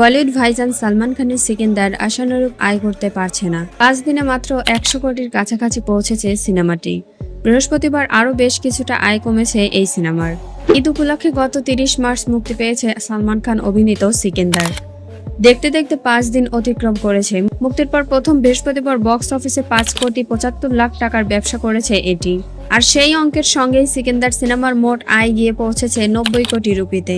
বলিউড ভাইজান সালমান খানের সিকিন্দার আশানুরূপ আয় করতে পারছে না। পাঁচ দিনে মাত্র একশো কোটির কাছাকাছি পৌঁছেছে সিনেমাটি। বৃহস্পতিবার আরও বেশ কিছুটা আয় কমেছে এই সিনেমার। ঈদ উপলক্ষে গত তিরিশ মার্চ মুক্তি পেয়েছে সালমান খান অভিনীত সিকিন্দার। দেখতে দেখতে পাঁচ দিন অতিক্রম করেছে। মুক্তির পর প্রথম বৃহস্পতিবার বক্স অফিসে পাঁচ কোটি পঁচাত্তর লাখ টাকার ব্যবসা করেছে এটি। আর সেই অঙ্কের সঙ্গেই সিকিন্দার সিনেমার মোট আয় গিয়ে পৌঁছেছে নব্বই কোটি রুপিতে,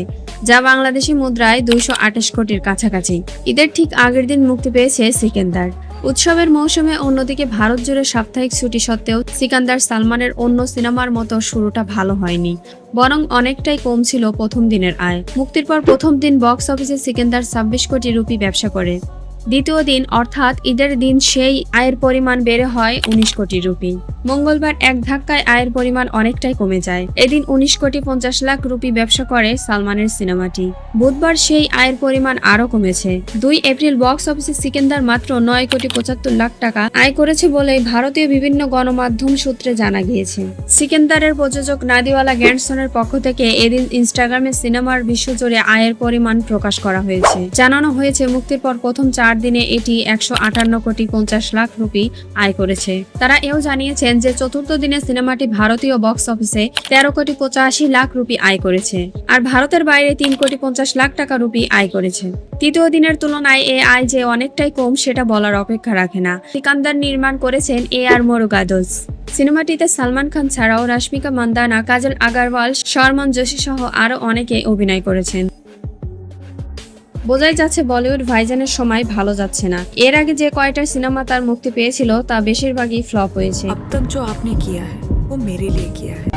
যা বাংলাদেশি মুদ্রায় দুইশো আঠাশ কোটির কাছাকাছি। ঈদের ঠিক আগের দিন মুক্তি পেয়েছে সিকেন্দার। উৎসবের মৌসুমে অন্যদিকে ভারত জুড়ে সাপ্তাহিক ছুটি সত্ত্বেও সিকান্দার সালমানের অন্য সিনেমার মতো শুরুটা ভালো হয়নি। বরং অনেকটাই কম ছিল প্রথম দিনের আয়। মুক্তির পর প্রথম দিন বক্স অফিসে সিকান্দার ছাব্বিশ কোটি রুপি ব্যবসা করে। দ্বিতীয় দিন, অর্থাৎ ঈদের দিন সেই আয়ের পরিমাণ বেড়ে হয় উনিশ কোটি রুপি। মঙ্গলবার এক ধাক্কায় আয়ের পরিমাণ অনেকটাই কমে যায়। এদিন উনিশ কোটি পঞ্চাশ লাখ রুপি ব্যবসা করে সালমানের সিনেমাটি। বুধবার সেই আয়ের পরিমাণ আরও কমেছে। দুই এপ্রিল বক্স অফিসে সিকেন্দার মাত্র নয় কোটি পঁচাত্তর লাখ টাকা আয় করেছে বলে ভারতীয় বিভিন্ন গণমাধ্যম সূত্রে জানা গিয়েছে। সিকেন্দারের প্রযোজক নাদিওয়ালা গ্যান্ডসনের পক্ষ থেকে এদিন ইনস্টাগ্রামে সিনেমার বিশ্বজুড়ে আয়ের পরিমাণ প্রকাশ করা হয়েছে। জানানো হয়েছে, মুক্তির পর প্রথম চার দিনে এটি একশো আটান্ন কোটি পঞ্চাশ লাখ রুপি আয় করেছে। তারা এও জানিয়েছেন যে চতুর্থ দিনে সিনেমাটি ভারতীয় বক্স অফিসে তেরো কোটি পঁচাশি লাখ রুপি আয় করেছে আর ভারতের বাইরে তিন কোটি পঞ্চাশ লাখ টাকা রুপি আয় করেছে। তৃতীয় দিনের তুলনায় এ আয় যে অনেকটাই কম সেটা বলার অপেক্ষা রাখে না। সিকান্দার নির্মাণ করেছেন এ আর মোরগাদোস। সিনেমাটিতে সালমান খান ছাড়াও রাশমিকা মান্দানা, কাজল আগারওয়াল, শর্মন যোশী সহ আরও অনেকে অভিনয় করেছেন। বোঝাই যাচ্ছে বলিউড ভাইজানের সময় ভালো যাচ্ছে না এর আগে যে কয়টা সিনেমা তার মুক্তি পেয়েছিল তা বেশিরভাগই ফ্লপ হয়েছে अब तक जो आपने किया है वो मेरे लिए किया है